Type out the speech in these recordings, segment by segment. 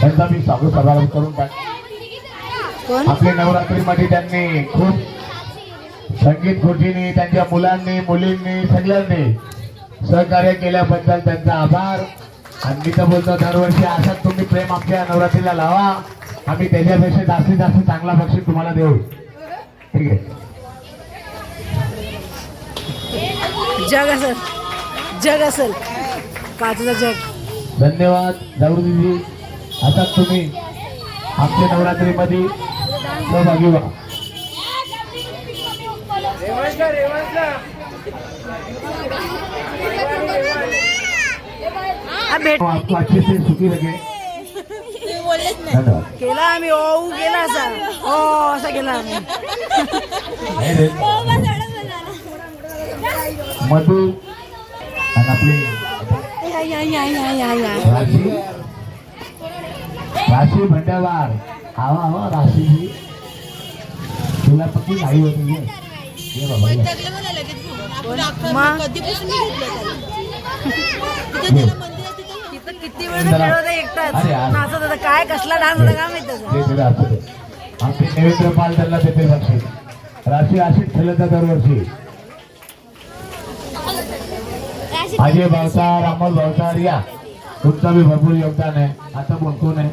त्यांचा मी स्वागत समारंभ करून टाक आपल्या नवरात्रीमध्ये त्यांनी खूप संगीत खुर्चीने त्यांच्या मुलांनी मुलींनी सगळ्यांनी सहकार्य केल्याबद्दल त्यांचा आभार. आणि मी तर बोलतो दरवर्षी असंच तुम्ही प्रेम आमच्या नवरात्रीला लावा. आम्ही त्याच्यापेक्षा जास्तीत जास्त चांगला बक्षीस तुम्हाला देऊ. ठीक आहे. जग असेल. जग असेल. काचेचं जग. धन्यवाद जागृतीजी असाच तुम्ही आमच्या नवरात्रीमध्ये सहभागी व्हा. हा भेट आपको अच्छे से सुखी लगे. धन्यवाद. केला आम्ही ओ गेला असा. ओ असा केला आम्ही. नाही रे. मधू आणि आपली राशी राशी भंडारवार आवा आवा राशीजी तुला पक्की नाही होती ये. ये बाबा ये. मग कधीपासून मी? घेतलं ये. तिथं किती वेळ खेळत होता एकटाच? अरे यार. नाचत होता. काय कसला डान्स होता काय माहीत त्याचा? जे तिला असू दे आमचे नैवेद्य पाल त्यांना देते बक्षीस राशी अशीच खेळत आहे दरवर्षी. अजय भावसार अमोल भावसार या. तुमचं बी भरपूर योगदान आहे. आता बोल कोण आहे?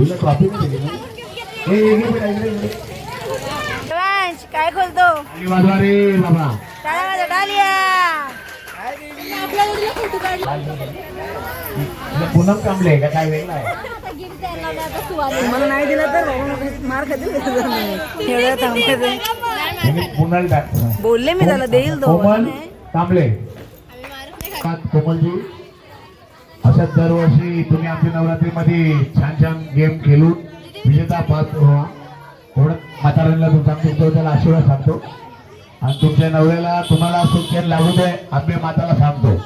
तुला ट्रॉफी नाही दिली ना? ए, इकडे बेटा, इकडे, इकडे. शिवांश, काय खोलतो? वाजवा रे बाबा. डालिया? पूनम कांबळे का? काय वेगळं आहे? मला नाही दिला तर मार खातील बोलले मी त्याला देईल तो. कोमल कोमलजी असंच दरवर्षी तुम्ही आमच्या नवरात्रीमध्ये छान छान गेम खेळून विजेता पाहतो व्हा एवढं म्हाताऱ्यांना तुमचा तुमच्याबद्दल आशीर्वाद सांगतो. आणि तुमच्या नवऱ्याला तुम्हाला सुखेन लागू दे आम्ही माताला सांगतो.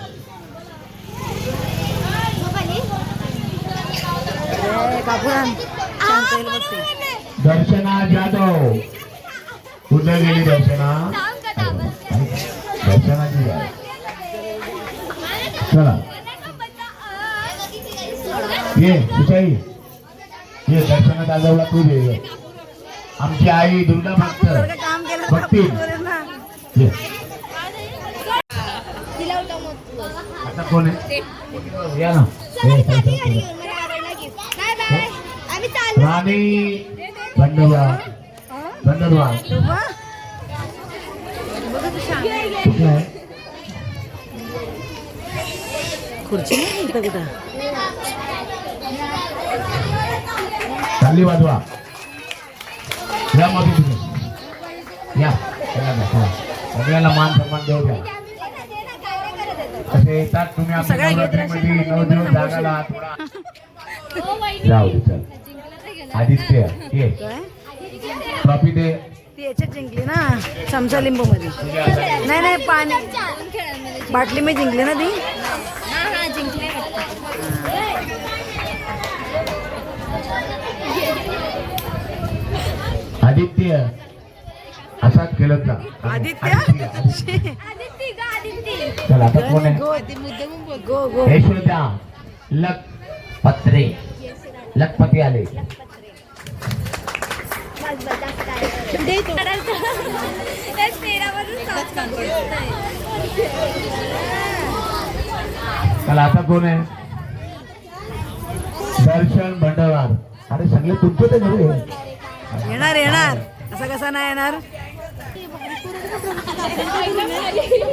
दर्शना जाधव. कुठे गेली दर्शना. दर्शनाची चला. ये सुशाई ये दर्शना जाधवला तू ये. आमची आई दुर्गा भक्त भक्ती आता कोण आहे? या ना. राणी बंडवा बंडवा खुर्ची नाही चालली वाजवा. या मग तुम्ही या. सगळ्याला मान सन्मान देऊ द्या. कसे येतात तुम्ही आपल्या सगळ्या घेत नवरात्रीमध्ये नऊ दिवस जागाला थोडा जाऊ दे चल. आदित्य ये. ट्रॉफी दे. याच्यात जिंकली ना चमचा लिंबू मध्ये नाही नाही पाणी. बाटली मी जिंकली ना ती? आदित्य. असाच खेळत जा आदित्य? आदित्य. चल आता कोण आहे? गो गो गो यशोदा लक पत्रे लखपती आले. चला आता कोण आहे? दर्शन भंडारवार अरे सगळे तुमचे तर घरी. येणार येणार. असं कसा नाही येणार?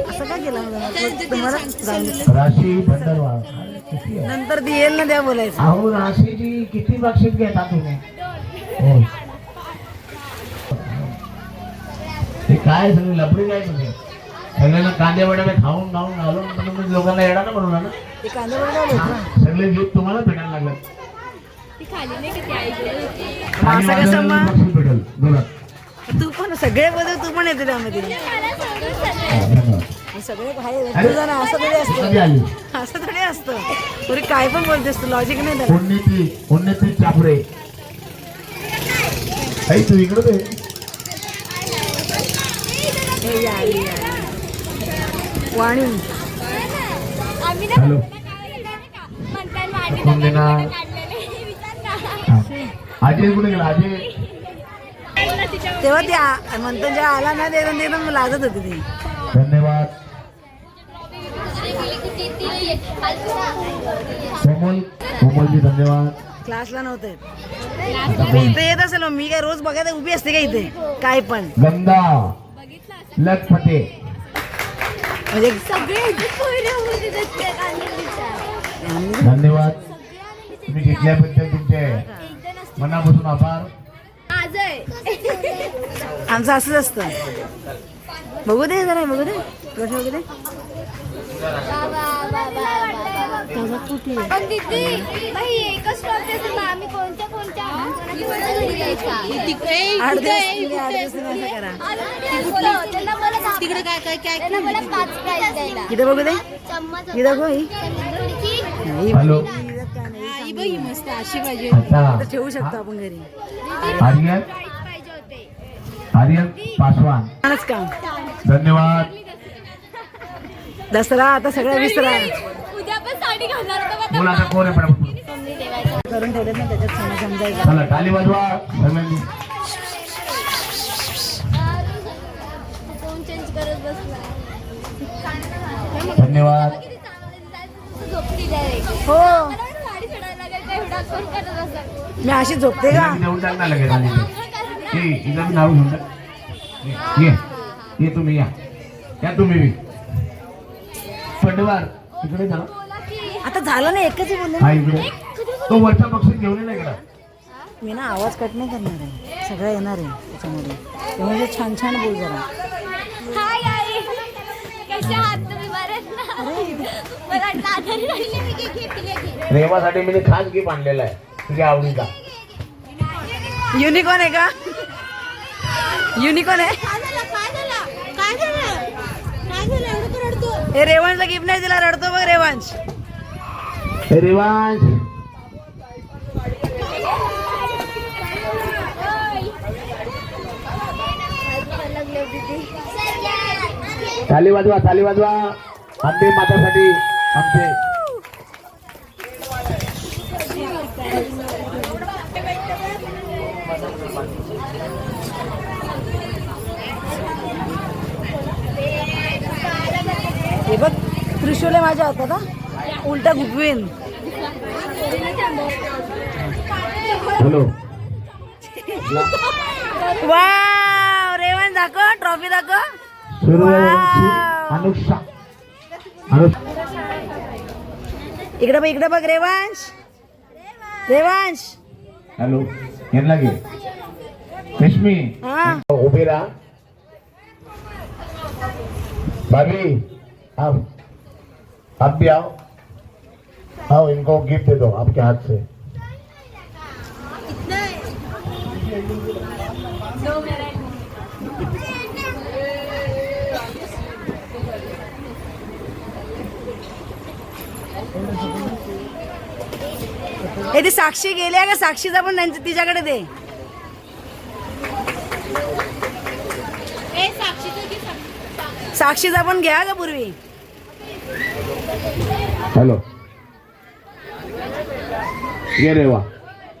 असं का केलं? तुम्हाला. राशी? नंतर ती येईल ना त्या बोलायचं. अहो राशीची किती बक्षीस घेता तुम्ही? हो काय सगळे लपडी काय तुम्ही? सगळ्यांना कांदे वड्याला खाऊन खाऊन घालून तुम्ही लोकांना येणार ना बनवला ना ते कांदे बरोबर आले हा, ना सगळे जीत तुम्हाला भेटायला लागलं. असं कसं मग? तू पण सगळे बदल तू पण येते त्यामध्ये. हे सगळे आहे तुझं ना असं थोडी असतं. असं थोडी असतं. पुरी काय पण बोलतेस तू लॉजिक नाही त्याला. उन्नती उन्नती चापरे. आई तू इकडे. वाणी. हॅलो. ते कुठे गेला? अजय? तेव्हा ती म्हणतो जेव्हा आला ना ते लाजत होती ती. धन्यवाद. कोमल कोमलजी धन्यवाद. क्लासला नव्हते. मी इथे येत असेल मग मी काय रोज बघायला उभी असते का इथे? काय पण. गंगा. लखपते. म्हणजे धन्यवाद. तुम्ही घेतल्याबद्दल तुमचे. मनापासून आभार. आमचं असंच असतं. बघू दे जरा बघू दे. प्रश्न बघू दे. तिकडे काय काय काय इथे बघू दे. चम्मच ही दाखव ही ही मस्त अशी पाहिजे आता तर ठेवू शकतो आपण घरी. आर्यन? पाहिजे होते आर्यन पासवान. छानच काम धन्यवाद. दसरा आता सगळं विसरा. उद्या पण साडी घालणार होतो बोला आता कोण आहे पटापट. करून ठेवले ना त्याच्यात समज समजायचं चला टाली वाजवा. सगळ्यांनी फोन चेंज करत बसला धन्यवाद हो साडी चढायला लागेल काय एवढा कोण करत बसला मी अशी झोपते का? देऊन लगेच ये इथं मी नाव घेऊन टाक. ये ये. ये तुम्ही या. या तुम्ही इकडे आता झालं ना एकच बोलले हा इकडे. तो वरचा बक्षीस घेऊन इकडं. मी ना आवाज कट नाही करणार आहे. सगळं येणार आहे त्याच्यामध्ये त्यामुळे छान छान बोल जरा. रेवासाठी मी खास गिफ्ट आणलेला आहे. तुझ्या आवडीचा. युनिकॉन आहे का? युनिकॉन आहे? रेवांशला गिफ्ट नाही दिला रडतो बघ रेवांश. रेवांश. ताली वाजवा ताली वाजवा. आंबे मातासाठी आमचे हे बघ त्रिशूल माझ्या हातात हा. उलटा गुपवीन हॅलो वाव रेवांश दाखव ट्रॉफी दाखव. अनुष्का इकडे बघ इकडे बघ रेवांश. रेवांश. हॅलो यांना घे. रेशमी. हा. उभी रहा. भाभी आप आप भी आओ आओ इनको गिफ्ट दे दो आपके हाथ से. हे ती साक्षी गेल्या का? साक्षीचा पण त्यांच्या तिच्याकडे दे. साक्षीचा पण घ्या का पूर्वी. हेलो. ये रेवा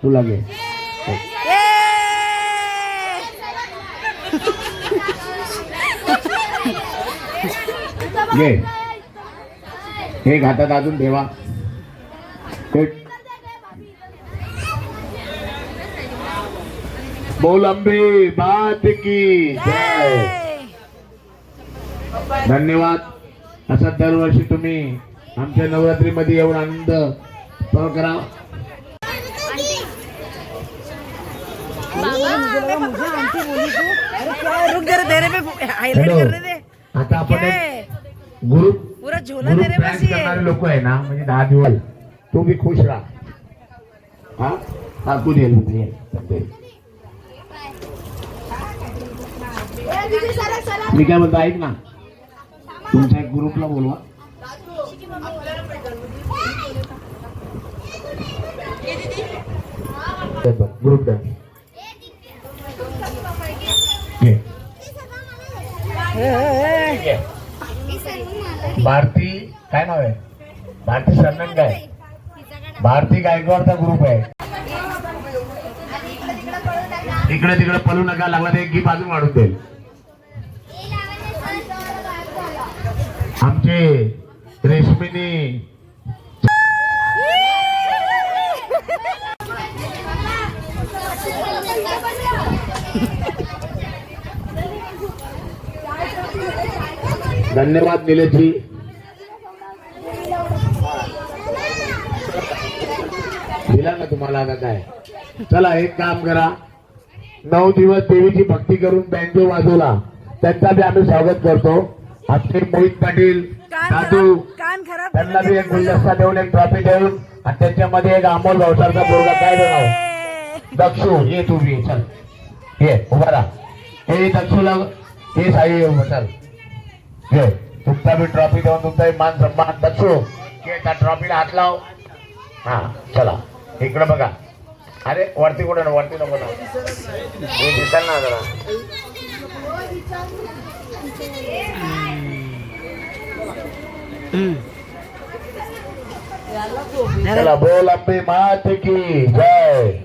तुला घे! घे. एक हातात अजून ठेवा. एक बोल अंबे बात की जय! धन्यवाद. असा दरवर्षी तुम्ही आमच्या नवरात्रीमध्ये एवढा आनंद करा. तू दे आता आपण है? ग्रुप ही करणारे है लोक आहे ना म्हणजे दहा दिवस. तू बी खुश राहा. हा? टाकून येईल? म्हणजे ये. मी काय म्हणतो ऐक ना. तुमच्या एक ग्रुपला बोलवा. ग्रुप. भारती काय नाव आहे? भारती सरनाम काय भारती गायकवाडचा ग्रुप आहे. इकडे तिकडे पळू नका. लागला तर एक गी बाजून वाढून देईल. आमचे रेशमिनी. धन्यवाद निलेशजी. दिला ना तुम्हाला आता काय? चला एक काम करा. नऊ दिवस देवीची भक्ती करून बँजो वाजवला. त्यांचा बी आम्ही स्वागत करतो. आमचे मोहित पाटील दादू त्यांना बी एक गुलदस्ता देऊन एक ट्रॉफी देऊन आणि त्याच्यामध्ये एक अमोल भावसारचा पोरगा काय देणार दक्षू ये तू बी चल. ये उभा राहा. हे दक्षूला हे साई उभं चल घे तुमचा बी ट्रॉफी देऊन तुमचा मान सन्मान. दक्षू घे त्या ट्रॉफीला हात लाव. हा चला. इकडे बघा. अरे वरती कुठे ना वरती नको ना. हे दिसेल ना जरा. बोल अंबे मात की जय.